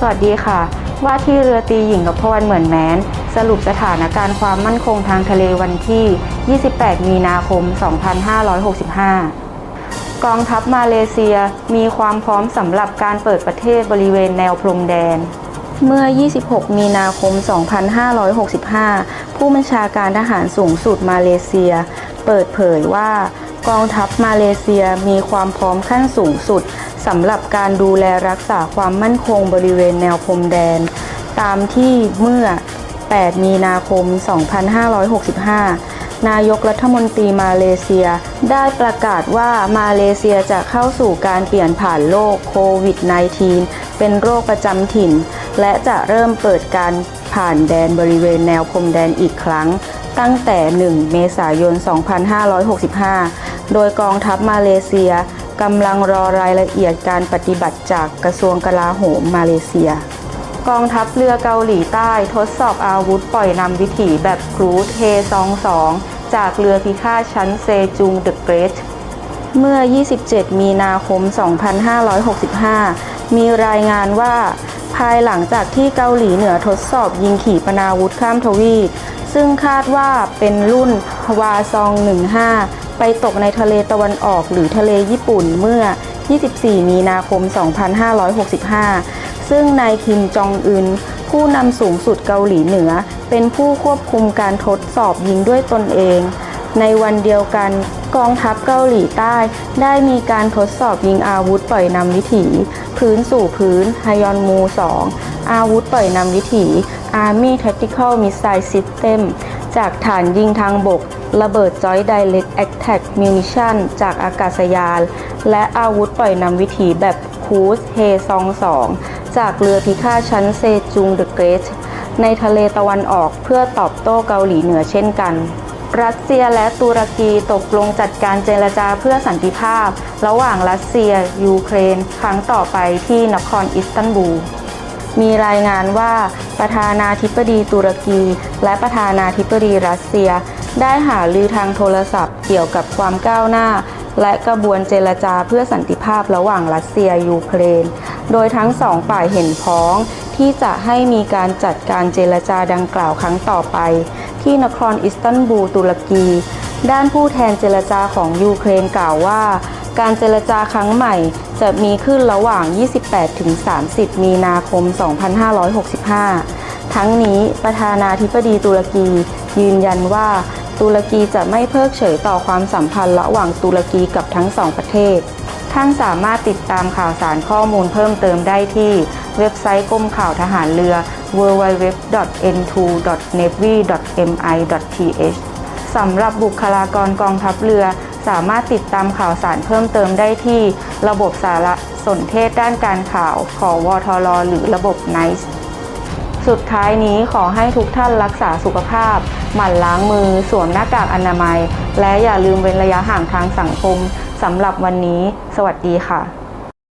สวัสดีค่ะ ว่าที่เรือตีหญิงกับพวันเหมือนแม้นสรุปสถานการณ์ความมั่นคงทางทะเลวันที่ 28 มีนาคม 2565 กองทัพมาเลเซียมีความพร้อมสำหรับการเปิดประเทศบริเวณแนวพรมแดน เมื่อ 26 มีนาคม 2565 ผู้บัญชาการทหารสูงสุดมาเลเซีย เปิดเผยว่ากองทัพมาเลเซียมีความพร้อมขั้นสูงสุด สำหรับการดูแลรักษาความมั่นคงบริเวณแนวพรมแดน ตามที่เมื่อ 8 มีนาคม 2565 นายกรัฐมนตรีมาเลเซีย ได้ประกาศว่ามาเลเซียจะเข้าสู่การเปลี่ยนผ่านโรคโควิด -19 เป็นโรคประจำถิ่น และจะเริ่มเปิดการผ่านแดนบริเวณแนวพรมแดนอีกครั้ง ตั้งแต่ 1 เมษายน 2565 โดยกองทัพมาเลเซีย กำลังรอรายละเอียดการปฏิบัติจากกระทรวงกลาโหมมาเลเซีย กองทัพเรือเกาหลีใต้ทดสอบอาวุธปล่อยนำวิถีแบบครูเฮซอง2จากเรือพิฆาตชั้นเซจุงเดอะเกรทเมื่อ 27 มีนาคม 2565 มีรายงานว่า ภายหลังจากที่เกาหลีเหนือทดสอบยิงขีปนาวุธข้ามทวีปซึ่งคาดว่าเป็นรุ่นฮวาซอง 15 ไปตกในทะเลตะวันออกหรือทะเลญี่ปุ่นเมื่อ 24 มีนาคม 2565 ซึ่งนายคิมจองอึนผู้นำสูงสุดเกาหลีเหนือ เป็นผู้ควบคุมการทดสอบยิงด้วยตนเอง ในวันเดียวกันกองทัพเกาหลีใต้ ได้มีการทดสอบยิงอาวุธปล่อยนำวิถี พื้นสู่พื้นฮยอนมู 2 อาวุธปล่อยนำวิถี Army Tactical Missile System จากฐานยิงทางบก ระเบิด Joint Direct Attack Munition จากอากาศยาน และอาวุธปล่อยนำวิถีแบบคูสเฮซอง2จากเรือพิฆาตชั้นเซจุงเดอะเกรทในทะเลตะวันออกเพื่อตอบโต้เกาหลีเหนือเช่นกัน รัสเซียและตุรกีตกลงจัดการเจรจาเพื่อสันติภาพ ระหว่างรัสเซีย ยูเครน ครั้งต่อไปที่นครอิสตันบูล มีรายงานว่าประธานาธิบดีตุรกี และประธานาธิบดีรัสเซีย ได้หาลือทางโทรศัพท์เกี่ยวกับความก้าวหน้า และกระบวนเจรจาเพื่อสันติภาพระหว่างรัสเซียยูเครน โดยทั้งสองฝ่ายเห็นพ้องที่จะให้มีการจัดการเจรจาดังกล่าวครั้งต่อไป ที่นครอิสตันบูลตุรกี ด้านผู้แทนเจรจาของยูเครนกล่าวว่า การเจรจาครั้งใหม่ จะมีขึ้นระหว่าง 28-30 มีนาคม 2565 ทั้งนี้ประธานาธิบดีตุรกี ยืนยันว่าตุรกีจะไม่เพิกเฉยต่อความสัมพันธ์ระหว่างตุรกีกับทั้งสองประเทศ ท่านสามารถติดตามข่าวสารข้อมูลเพิ่มเติมได้ที่เว็บไซต์กรมข่าวทหารเรือ www.n2.navy.mi.th สำหรับบุคลากรกองทัพเรือ สามารถติดตามข่าวสารเพิ่มเติมได้ที่ระบบสารสนเทศด้านการข่าวของวทรหรือระบบ NICE สุดท้ายนี้ขอให้ทุกท่านรักษาสุขภาพ หมั่นล้างมือ สวมหน้ากากอนามัย และอย่าลืมเว้นระยะห่างทางสังคมสำหรับวันนี้ สวัสดีค่ะ